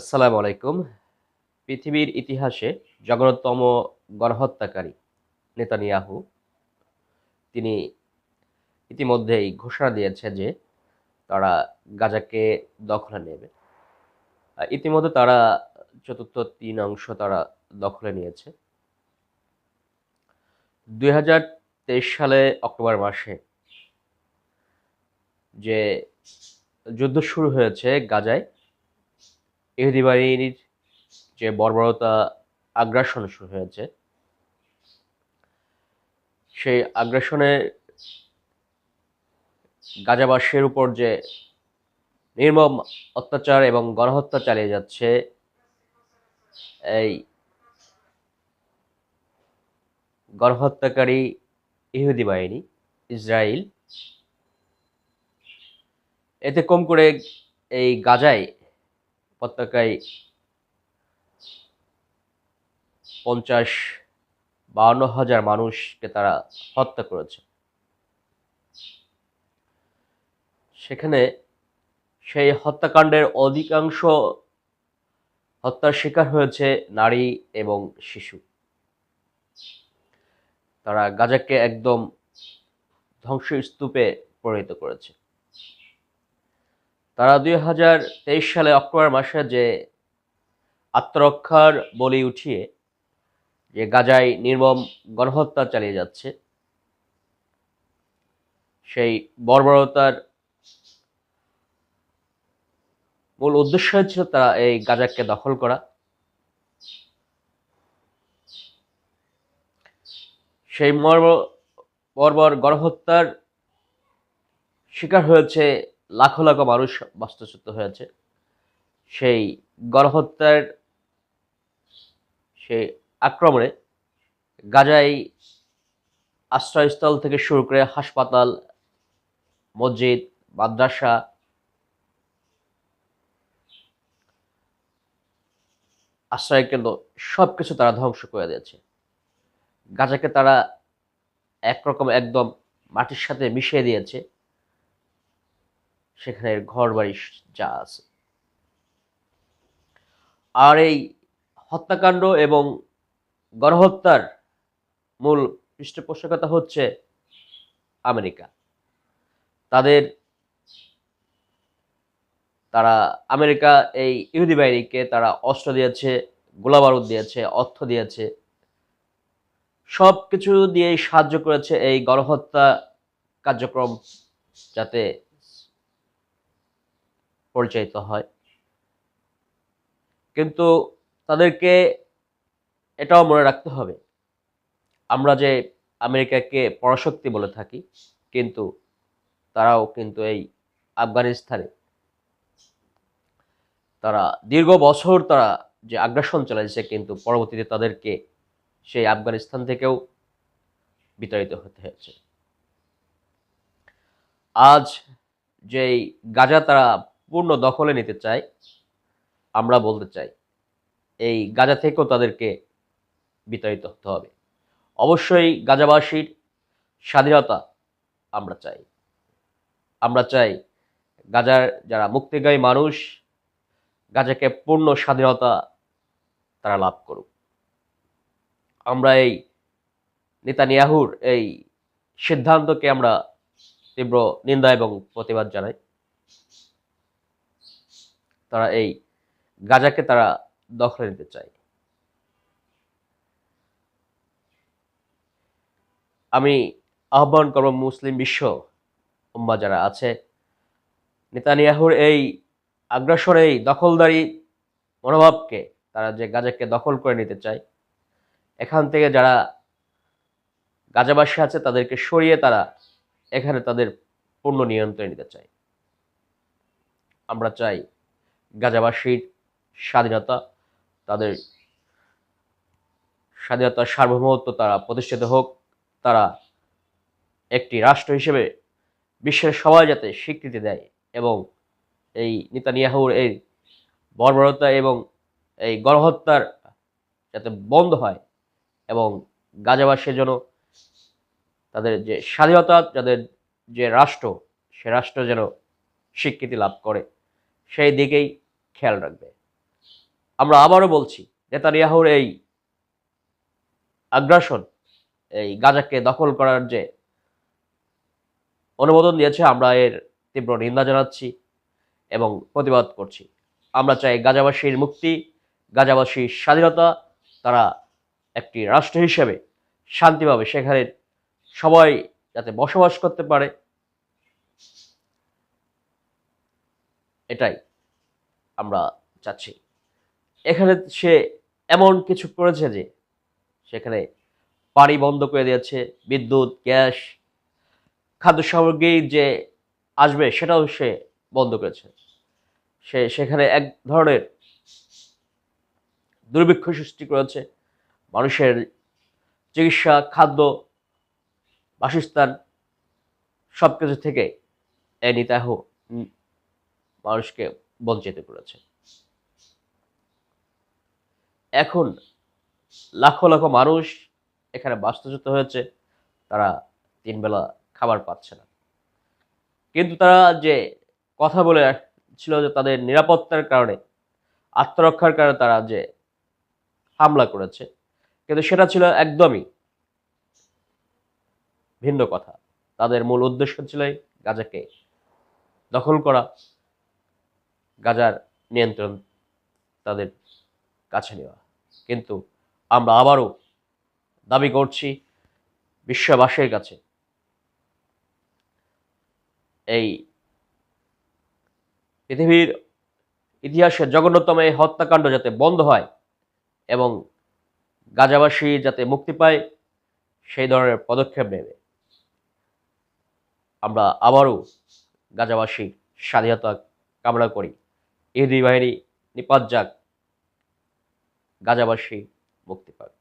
আসসালামু আলাইকুম। পৃথিবীর ইতিহাসে জঘন্যতম গণহত্যাকারী নেতানিয়াহু, তিনি ইতিমধ্যেই ঘোষণা দিয়েছে যে তারা গাজাকে দখলে নেবে। ইতিমধ্যে তারা চতুর্থ তিন অংশ তারা দখলে নিয়েছে। দুই হাজার তেইশ সালে অক্টোবর মাসে যে যুদ্ধ শুরু হয়েছে গাজায় ইহুদি বাহিনীর যে বর্বরতা আগ্রাসন শুরু হয়েছে, সেই আগ্রাসনে গাজাবাসীর উপর যে নির্মম অত্যাচার এবং গণহত্যা চালিয়ে যাচ্ছে, এই গণহত্যাকারী ইহুদি বাহিনী ইসরায়েল এতে কম করে এই গাজায় উপত্যকায় পঞ্চাশ বাউন্ন হাজার মানুষকে তারা হত্যা করেছে। সেখানে সেই হত্যাকাণ্ডের অধিকাংশ হত্যার শিকার হয়েছে নারী এবং শিশু। তারা গাজাকে একদম ধ্বংসস্তূপে পরিণত করেছে। তারা দুই হাজার তেইশ সালে অক্টোবর মাসে যে আত্মরক্ষার বলি উঠিয়ে যে গাজায় নির্মম গণহত্যা চালিয়ে যাচ্ছে, সেই বর্বরতার মূল উদ্দেশ্য ছিল তারা এই গাজাকে দখল করা। সেই মর্ম বর্বর গণহত্যার শিকার হয়েছে লাখো লাখো মানুষ বাস্তুচ্যুত হয়েছে। সেই গণহত্যার সেই আক্রমণে গাজাই আশ্রয়স্থল থেকে শুরু করে হাসপাতাল, মসজিদ, মাদ্রাসা আশ্রয়কেন্দ্র সব কিছু তারা ধ্বংস করে দিয়েছে। গাজাকে তারা একরকম একদম মাটির সাথে মিশিয়ে দিয়েছে। সেখানে ঘর বাড়ি যা আছে। আর এই হত্যাকাণ্ড এবং গণহত্যার মূল পৃষ্ঠপোষকতা হচ্ছে আমেরিকা। তাদের তারা আমেরিকা এই ইহুদি বাহিনীকে তারা অস্ত্র দিয়েছে গোলাবারুদ দিয়েছে, অর্থ দিয়েছে। সব কিছু দিয়ে সাহায্য করেছে এই গণহত্যা কার্যক্রম যাতে পরিচালিত হয়। কিন্তু তাদেরকে এটাও মনে রাখতে হবে, আমরা যে আমেরিকাকে পরাশক্তি বলে থাকি, কিন্তু তারাও কিন্তু এই আফগানিস্তানে। তারা দীর্ঘ বছর তারা যে আগ্রাসন চালাইছে, কিন্তু পরবর্তীতে তাদেরকে সেই আফগানিস্তান থেকেও বিতাড়িত হতে হয়েছে। আজ যেই গাজা তারা পূর্ণ দখলে নিতে চায় আমরা বলতে চাই, এই গাজা থেকেও তাদেরকে বিতাড়িত হতে হবে। অবশ্যই গাজাবাসীর স্বাধীনতা আমরা চাই। আমরা চাই গাজার যারা মুক্তিগামী মানুষ, গাজাকে পূর্ণ স্বাধীনতা তারা লাভ করুক। আমরা এই নেতানিয়াহুর এই সিদ্ধান্তকে আমরা তীব্র নিন্দা এবং প্রতিবাদ জানাই। তারা এই গাজাকে তারা দখলে নিতে চায়। আমি আহ্বান করব মুসলিম বিশ্ব উম্মা যারা আছে, নেতানিয়াহুর এই আগ্রাসন এই দখলদারি মনোভাবকে তারা যে গাজাকে দখল করে নিতে চায়, এখান থেকে যারা গাজাবাসী আছে তাদেরকে সরিয়ে তারা এখানে তাদের পূর্ণ নিয়ন্ত্রণে নিতে চায়। আমরা চাই গাজাবাসীর স্বাধীনতা, তাদের স্বাধীনতার সার্বভৌমত্ব তারা প্রতিষ্ঠিত হোক, তারা একটি রাষ্ট্র হিসেবে বিশ্বের সবাই যাতে স্বীকৃতি দেয় এবং এই নেতানিয়াহুর এই বর্বরতা এবং এই গণহত্যার যাতে বন্ধ হয় এবং গাজাবাসীর জন্য তাদের যে স্বাধীনতা যাদের যে রাষ্ট্র, সে রাষ্ট্র যেন স্বীকৃতি লাভ করে। সেই দিকেই খেয়াল রাখবে। আমরা আবারও বলছি, নেতানিয়াহুর এই আগ্রাসন, এই গাজাকে দখল করার যে অনুমোদন দিয়েছে, আমরা এর তীব্র নিন্দা জানাচ্ছি এবং প্রতিবাদ করছি। আমরা চাই গাজাবাসীর মুক্তি, গাজাবাসীর স্বাধীনতা, তারা একটি রাষ্ট্র হিসেবে শান্তিভাবে সেখানে সবাই যাতে বসবাস করতে পারে। এটাই। আমরা চাচ্ছি। এখানে সে এমন কিছু করেছে যে, সেখানে পানি বন্ধ করে দিয়েছে, বিদ্যুৎ, গ্যাস, খাদ্য সামগ্রী যে আসবে সেটাও সে বন্ধ করেছে। সে সেখানে এক ধরনের দুর্ভিক্ষ সৃষ্টি করেছে। মানুষের চিকিৎসা, খাদ্য, বাসস্থান সব কিছু থেকে এ নিতাহ মানুষকে বঞ্চিত করেছে এখন লাখো লাখো মানুষ এখানে বাস্তুচ্যুত হয়েছে, তারা তিন বেলা খাবার পাচ্ছে না। কিন্তু তারা যে কথা বলে ছিল যে তাদের নিরাপত্তার কারণে, আত্মরক্ষার কারণে তারা যে হামলা করেছে, কিন্তু সেটা ছিল একদমই ভিন্ন কথা। তাদের মূল উদ্দেশ্য ছিল গাজাকে দখল করা। গাজার নিয়ন্ত্রণ তাদের কাছে নেওয়া। কিন্তু আমরা আবারও দাবি করছি বিশ্ববাসীর কাছে এই পৃথিবীর ইতিহাসে জঘন্যতম এই হত্যাকাণ্ড যাতে বন্ধ হয় এবং গাজাবাসী যাতে মুক্তি পায়, সেই ধরনের পদক্ষেপ নেবে। আমরা আবারও গাজাবাসীর স্বাধীনতা কামনা করি। এই দুই বাহিনী নিপাত যাক গাজাবাসী মুক্তি পাক